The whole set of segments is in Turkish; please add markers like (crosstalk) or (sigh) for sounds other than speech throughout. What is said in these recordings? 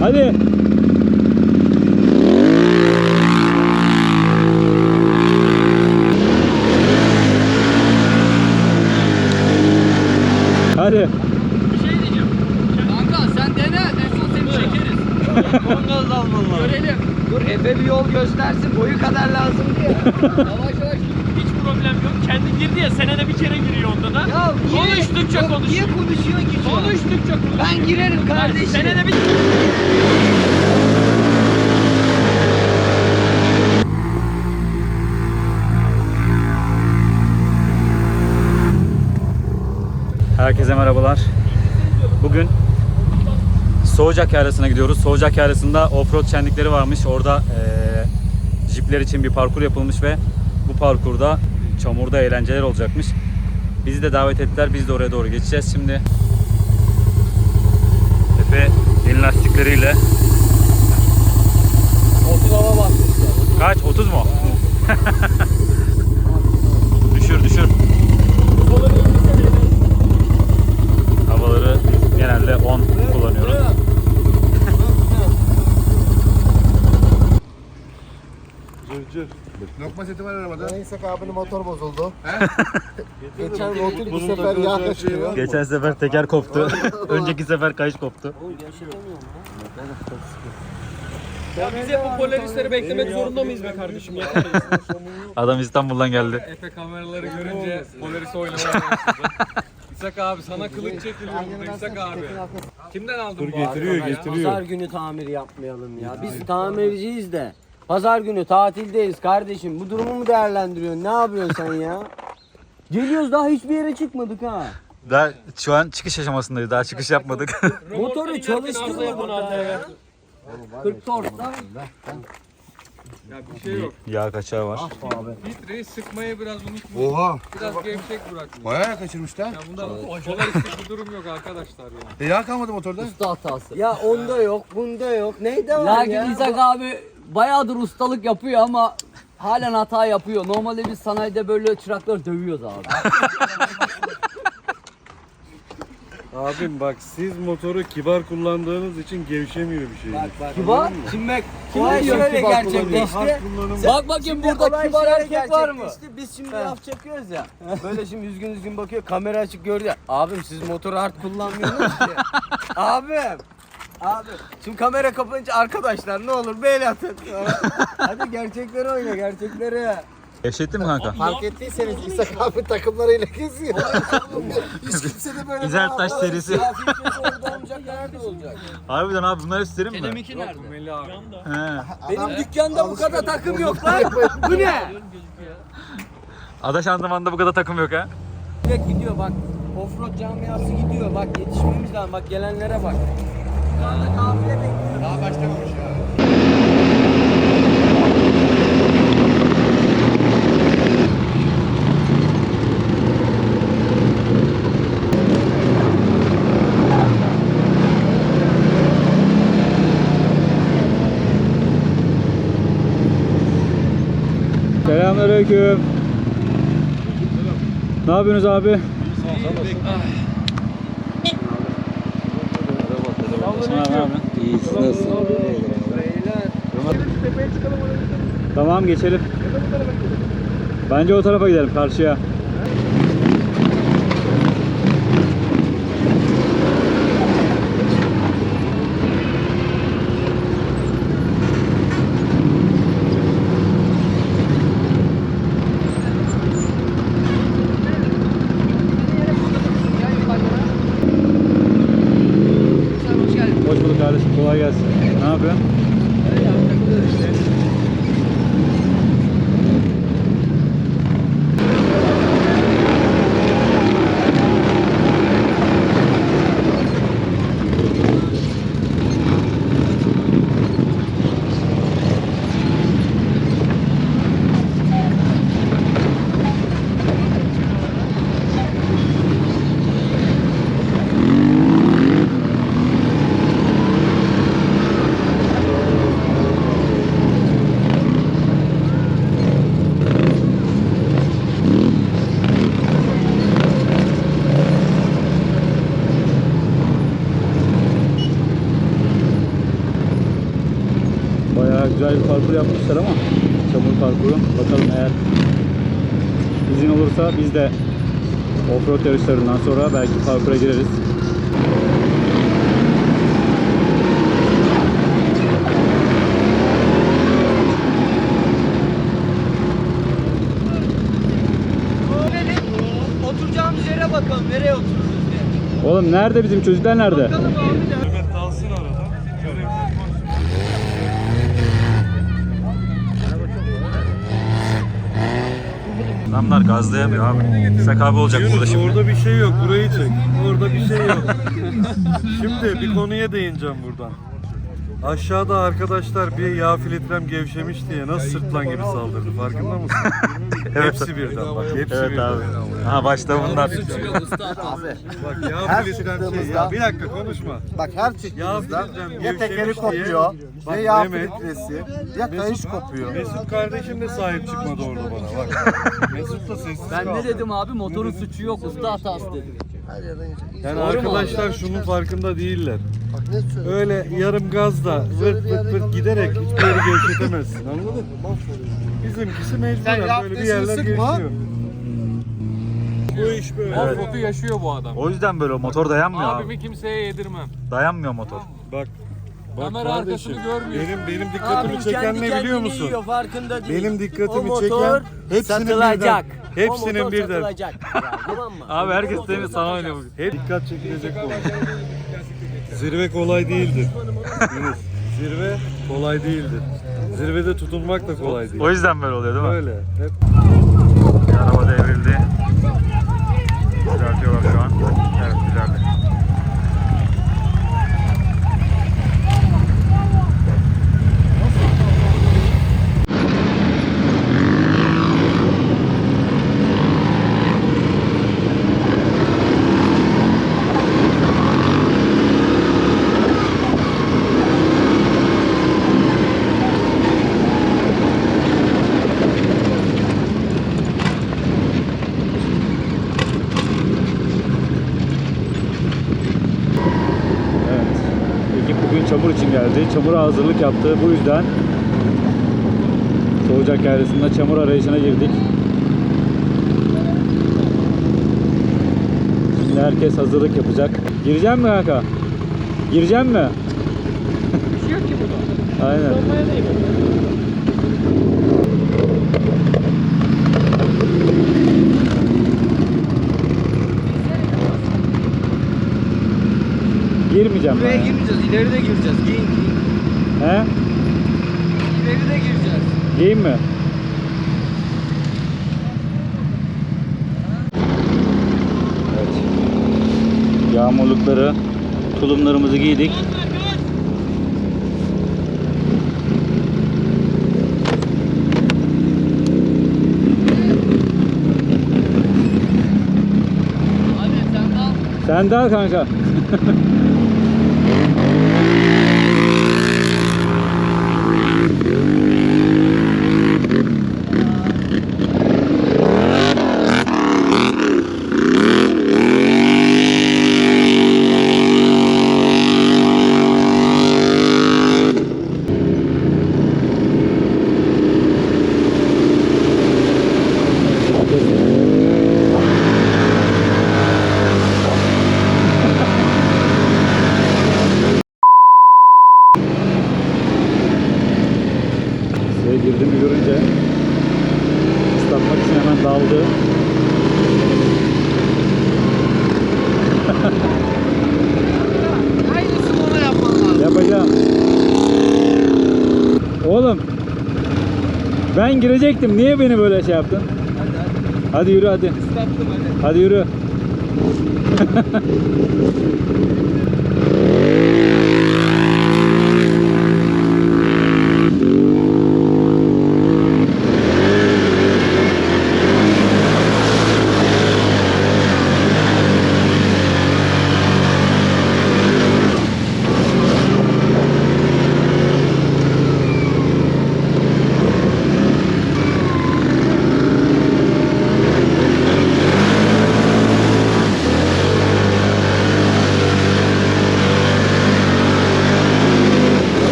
Hadi. Hadi. Bir şey diyeceğim. Kanka sen dene. En son seni çekeriz. (laughs) Gaz almalı. Görelim. Dur Efe bir yol göstersin boyu kadar lazım diye. (laughs) Yavaş yavaş. Hiç problem yok. Kendi girdi ya senede bir kere giriyor onda da. Ya niye, Konuştukça konuşuyor. Niye konuşuyor ki? Konuştukça konuşuyor. Ben girerim kardeşim. Senede bir... Herkese merhabalar. Bugün Soğucak Yaylası'na gidiyoruz. Soğucak Yaylası'nda offroad şenlikleri varmış. Orada eee jipler için bir parkur yapılmış ve bu parkurda çamurda eğlenceler olacakmış. Bizi de davet ettiler. Biz de oraya doğru geçeceğiz şimdi. Efe yeni lastikleriyle 30 hava basmışlar. kaç? 30 mu? (laughs) genelde 10 kullanıyoruz. Lokma seti var arabada. İshak abinin motor bozuldu. (laughs) Geçen motor bu sefer yağ kaçırıyor. Geçen sefer teker koptu. (laughs) Önceki sefer kayış koptu. Ya biz hep bu polaristleri beklemek zorunda mıyız be kardeşim? Ya. Adam İstanbul'dan geldi. Efe kameraları görünce Polaris oynamaya başladı. İshak abi sana kılıç çekiliyor burada İshak abi. Kimden aldın bu Getiriyor getiriyor. Pazar günü tamir yapmayalım ya. Biz tamirciyiz de. Pazar günü tatildeyiz kardeşim. Bu durumu mu değerlendiriyorsun? Ne yapıyorsun sen ya? Geliyoruz daha hiçbir yere çıkmadık ha. Daha şu an çıkış aşamasındayız. Daha çıkış yapmadık. Motoru çalıştırmadık daha ya. 40 torkta. Ya bir şey yok. Yağ kaçağı var. Filtreyi sıkmayı biraz unutma. Oha. Biraz gevşek bırakma. Bayağı kaçırmış da. Ya bunda Polaris'te bir durum yok arkadaşlar ya. E yağ kalmadı motorda. Ya onda yok, bunda yok. Neyde var ya? Lakin İshak abi bayağıdır ustalık yapıyor ama halen hata yapıyor. Normalde biz sanayide böyle çırakları dövüyoruz abi. (laughs) Abim bak siz motoru kibar kullandığınız için gevşemiyor bir şey. Bak bak. Kibar? Şimdi bak, Olay şöyle kibar gerçekleşti. Hard kullanım. Bak bakayım burada kibar erkek var mı? Biz şimdi laf çakıyoruz ya. Böyle şimdi üzgün üzgün bakıyor. Kamera açık gördü ya. Abim siz motoru hard kullanmıyorsunuz ki. (laughs) Abim. Abi şimdi kamera kapanınca arkadaşlar ne olur bel atın. (laughs) Hadi gerçekleri oyna gerçekleri. Gevşettin mi kanka? Fark ettiyseniz İshak abi takımlarıyla geziyor. (laughs) Hiç kimse de böyle taş serisi. Filtresi orada olmayacak nerede olacak? Harbiden abi bunlar hep serin mi? Benimki nerede? Meli abi. He. Benim dükkanda (laughs) bu kadar takım yok lan. Bu ne? Adaş antrenmanında bu kadar takım yok ha. Direkt gidiyor bak. Offroad camiası gidiyor. Bak yetişmemiz lazım. Bak gelenlere bak. Anda kafile bekliyor. Daha başlamamış Selamünaleyküm. Ne yapıyorsunuz abi? Tamam geçelim. Bence o tarafa gidelim karşıya. Güzel bir parkur yapmışlar ama çamur parkuru. Bakalım eğer izin olursa biz de offroad yarışlarından sonra belki parkura gireriz. Oturacağımız yere bakalım nereye otururuz diye. Oğlum nerede bizim çocuklar nerede? Evet dalsın Adamlar gazlayamıyor abi. İshak abi olacak burada Yunus şimdi. orada bir şey yok. Burayı çek. Orada bir şey yok. Şimdi bir konuya değineceğim buradan. Aşağıda arkadaşlar bir yağ filtrem gevşemiş diye nasıl sırtlan gibi saldırdı farkında mısın? (laughs) Hepsi birden bak hepsi Evet birden. abi. Ha başta bunlar. Bak yağ Her filtrem şey ya bir dakika konuşma. Bak her çıktığımızda ya tekeri gevşemiş diye. kopuyor, Bak ya yağ filtresi, ya kayış kopuyor. Mesut kardeşim de sahip çıkmadı orada bana bak. Mesut da sessiz Ben kaldı. ne dedim abi motorun suçu yok usta hatası dedim. Her yerden geçiyor. Yani Doğru mu arkadaşlar şunun farkında değiller. Bak ne söylüyor? Öyle yarım gazda vırt vırt vırt giderek hiçbir yeri gevşetemezsin anladın mı? Bizimkisi mecburen böyle bir yerler gevşiyor. Bu iş böyle. Offroad'u yaşıyor bu adam. O yüzden böyle motor dayanmıyor abi. Abimi kimseye yedirmem. Dayanmıyor motor. Bak. Bak Kamera kardeşim, arkasını görmüyor. Benim benim dikkatimi Abim çeken kendi ne biliyor kendini musun? yiyor, farkında değil. Benim o dikkatimi motor çeken hepsinin satılacak. birden. Hepsinin o motor birden. satılacak. Yani, (laughs) tamam mı? Abi herkes seni sana oynuyor bugün. Hep dikkat çekilecek konu. Zirve kolay değildir. Yunus. Zirve kolay değildir. Zirvede tutunmak da kolay değil. O yüzden böyle oluyor değil mi? Öyle. Hep Araba devrildi. Düzeltiyorlar şu an. Evet düzeldi. Evet. Ekip bugün çamur için geldi. Çamura hazırlık yaptı. Bu yüzden Soğucak Yaylısı'nda çamur arayışına girdik. Şimdi herkes hazırlık yapacak. Gireceğim mi kanka? Gireceğim mi? Bir şey yok ki burada. Aynen. Girmeyeceğim ben. Buraya ya. girmeyeceğiz, ileride gireceğiz. Giyin, giyin. He? İleride gireceğiz. Giyeyim mi? Evet. Yağmurlukları, tulumlarımızı giydik. Sen de al. Sen de al kanka. (laughs) Ben girecektim. Niye beni böyle şey yaptın? Hadi yürü hadi. Islattım hadi. Hadi yürü. (laughs) (laughs)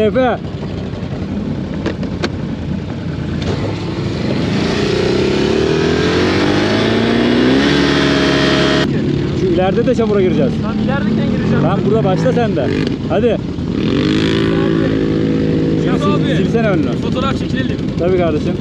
Hadi Efe. Şu ileride de çamura gireceğiz. Tam ilerideyken gireceğim. Tamam burada başla sen de. Hadi. Şenol sil, abi. silsene önünü. Fotoğraf çekilelim. Tabii kardeşim.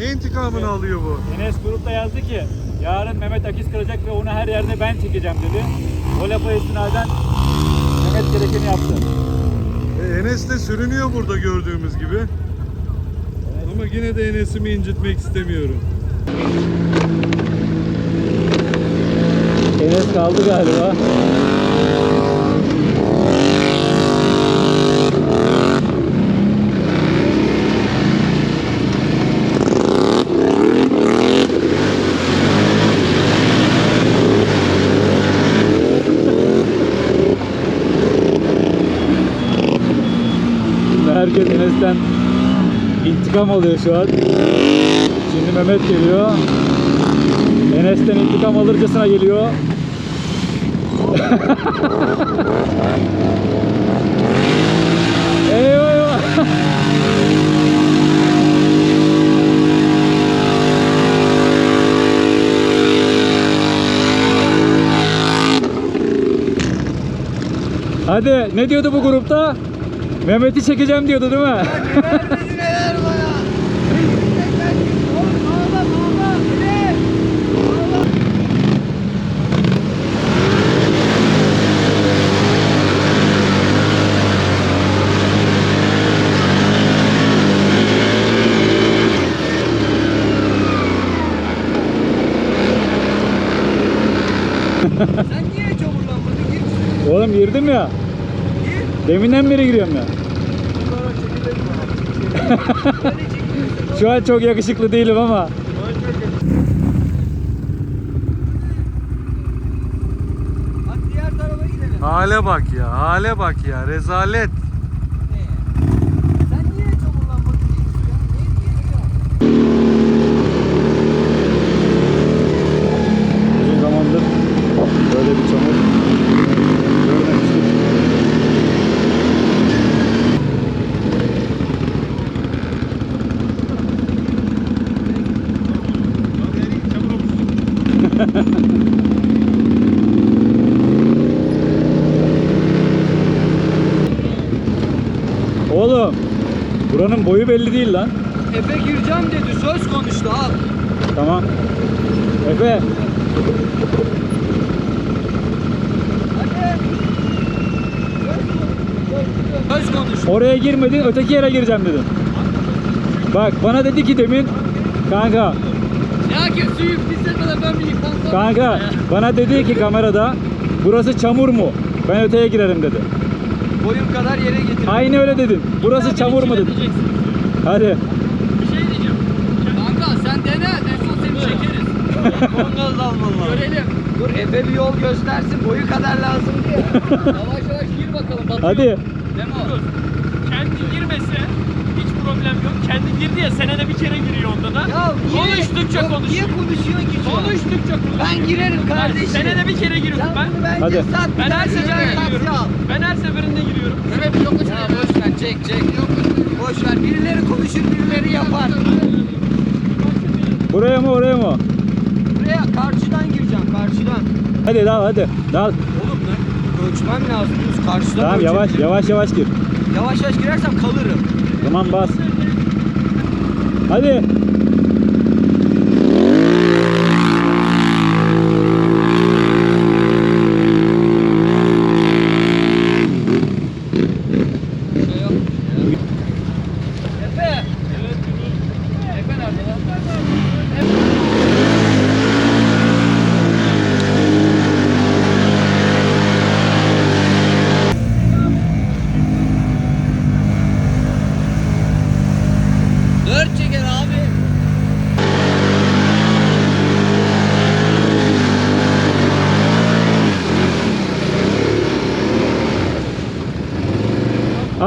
Ne intikamını alıyor bu? Enes grupta yazdı ki yarın Mehmet Akiz kıracak ve ben çekeceğim dedi. O lafa istinaden Mehmet gerekeni yaptı. E, Enes de sürünüyor burada gördüğümüz gibi. Ama yine de Enes'imi incitmek istemiyorum. Enes kaldı galiba. Şimdi herkes Enes'ten intikam alıyor şu an. Şimdi Mehmet geliyor. Enes'ten intikam alırcasına geliyor. (laughs) eyvah eyvah. Hadi ne diyordu bu grupta? Mehmet'i çekeceğim diyordu değil mi? Sen niye çamurlanmadın? Gir. Oğlum girdim ya. Deminden beri giriyorum ya. (laughs) Şu an çok yakışıklı değilim ama. Hadi diğer tarafa gidelim. Hale bak ya, hale bak ya, rezalet. Sen niye çamurlanmadın? Gir ya. Uzun zamandır böyle bir çamur görmemiştik. Oğlum buranın boyu belli değil lan. Efe gireceğim dedi. Söz konuştu al. Tamam. Efe Söz konuştu. oraya girmedin öteki yere gireceğim dedin. Bak bana dedi ki demin kanka Lakin suyu pisletmeden ben bir yıkansam. kanka bana dedi ki kamerada burası çamur mu? Ben öteye girerim dedi. Boyum kadar yere getir. Aynı öyle dedin. Burası çamur mu dedin. Hadi. Bir şey diyeceğim. Kanka sen dene. En son seni çekeriz. Gaz almalı. Görelim. Dur Efe bir yol göstersin. Boyu kadar lazım diye. yavaş yavaş gir bakalım. Batıyor. Hadi. Demo. Kendi girmese problem yok. Kendi girdi ya senede bir kere giriyor onda da. Ya niye, Konuştukça Yok, konuşuyor. Niye konuşuyorsun ki? şu an? Konuştukça konuşuyor. Ben girerim kardeşim. Senede bir kere giriyorum Sen ben. bunu bence Hadi. sat. Ben her seferinde giriyorum. al. Ben her seferinde giriyorum. Evet yok ya boş ver çek çek. Boş ver. Birileri konuşur birileri yapar. Buraya mı oraya mı? Buraya karşıdan gireceğim karşıdan. Hadi dal hadi. Dal. Oğlum ne? Ölçmem lazım. Karşıdan Tamam ölçebilirim. yavaş yavaş yavaş gir. Yavaş yavaş girersem kalırım. Tamam bas. Hadi.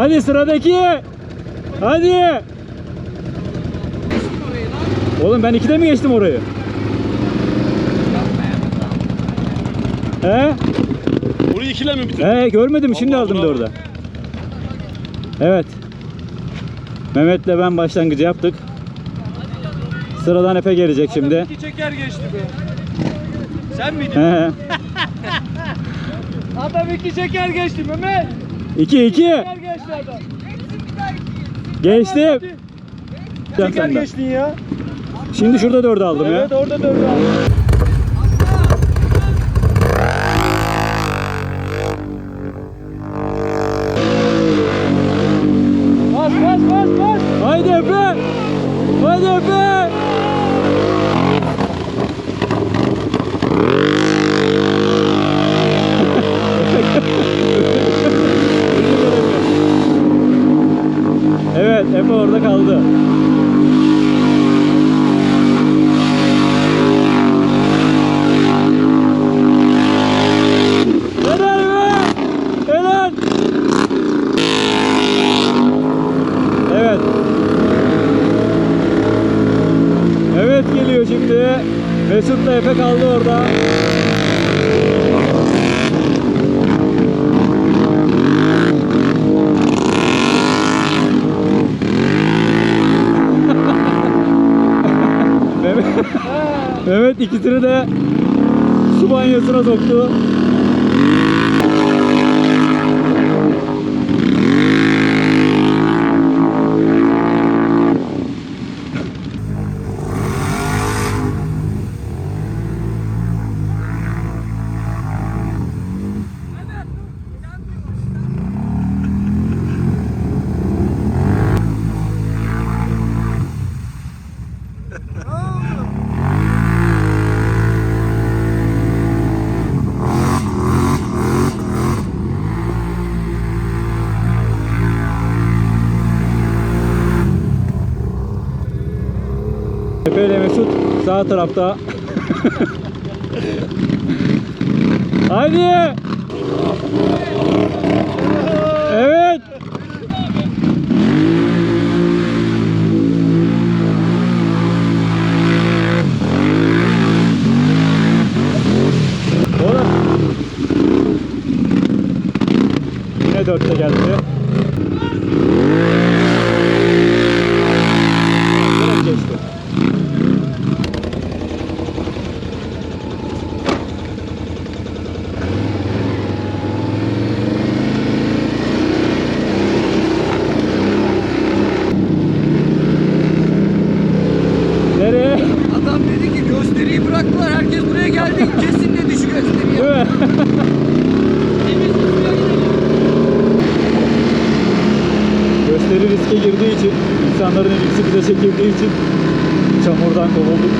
Hadi sıradaki. Hadi. Oğlum ben ikide mi geçtim orayı? He? Orayı ikile mi bitirdin? He görmedim şimdi Allah aldım bravo. dörde. Evet. Mehmet'le ben başlangıcı yaptık. Sıradan Efe gelecek şimdi. İki çeker geçti be. Sen miydin? He. (laughs) Adam iki çeker geçti Mehmet. 2 2 Çeker geçti adam. geçtim. Sen Çeker senden. geçtin ya. Şimdi şurada dördü aldım ya. Evet orada dördü aldı. İkisini de su banyosuna soktu. Sağ tarafta. Haydi. Evet. Yine dörtte geldi. Direkt geçti. Nereye? Adam dedi ki gösteriyi bıraktılar. Herkes buraya geldi. Kesin dedi şu gösteriyi. Değil mi? Gösteri riske girdiği için, insanların ilgisi bize çekildiği için çamurdan kovulduk.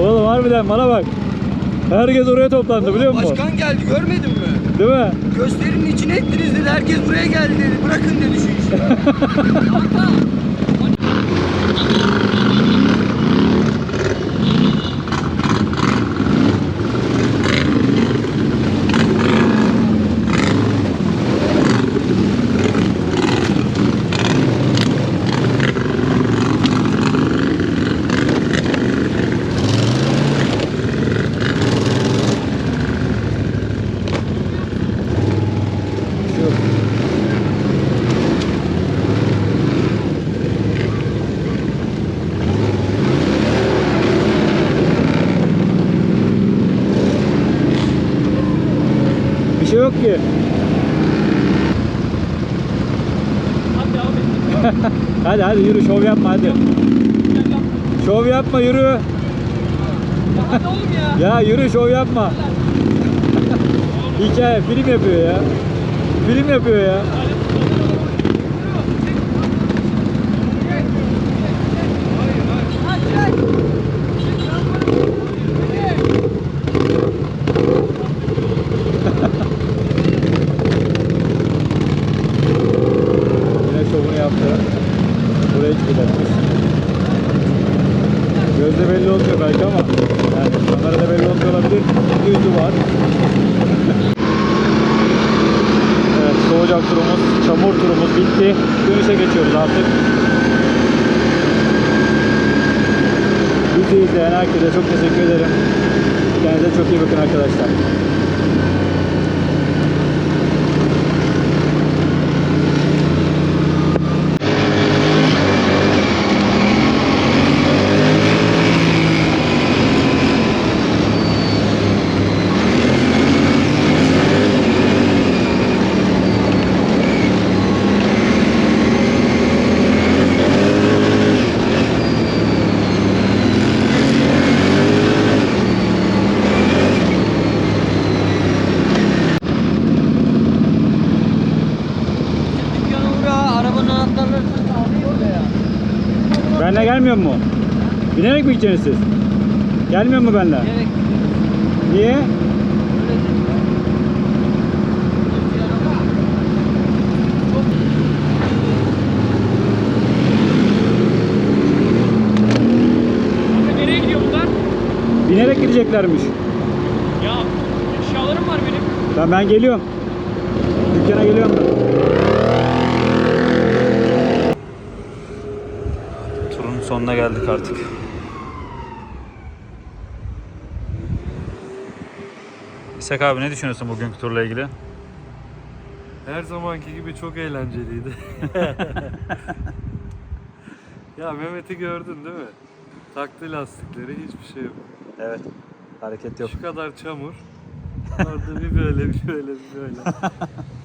(laughs) Oğlum harbiden bana bak. Herkes oraya toplandı biliyor musun? Başkan geldi görmedin mi? Değil mi? Gösterinin içine ettiniz dedi. Herkes buraya geldi dedi. Bırakın dedi şu işi. (laughs) ki. Hadi. Hadi yürü şov yapma hadi. Şov yapma yürü. Hadi oğlum ya. Ya yürü şov yapma. Hikaye film yapıyor ya. Film yapıyor ya. Yine şovunu yaptı. Buraya çıkacakmış. Gözde belli olmuyor belki ama yani kamerada belli olmuyor olabilir. Yüzü var. Evet, soğuyacak turumuz, çamur turumuz bitti. Dönüşe geçiyoruz artık. Bizi izleyen herkese çok teşekkür ederim. Kendinize çok iyi bakın arkadaşlar. Dükkana uğra, arabanın anahtarlarını alayım da ya. Benle gelmiyor mu? Binerek mi gideceksiniz siz? Gelmiyor mu benle? Gerek Niye? Binerek gideceklermiş. Ya eşyalarım var benim. Ben, ben geliyorum. Dükkana geliyorum ben. Turun sonuna geldik artık. İshak abi ne düşünüyorsun bugünkü turla ilgili? Her zamanki gibi çok eğlenceliydi. (laughs) ya Mehmet'i gördün değil mi? Taktı lastikleri hiçbir şey yok. Evet. Hareket yok. Şu kadar çamur. Orada bir böyle bir böyle bir böyle. (laughs)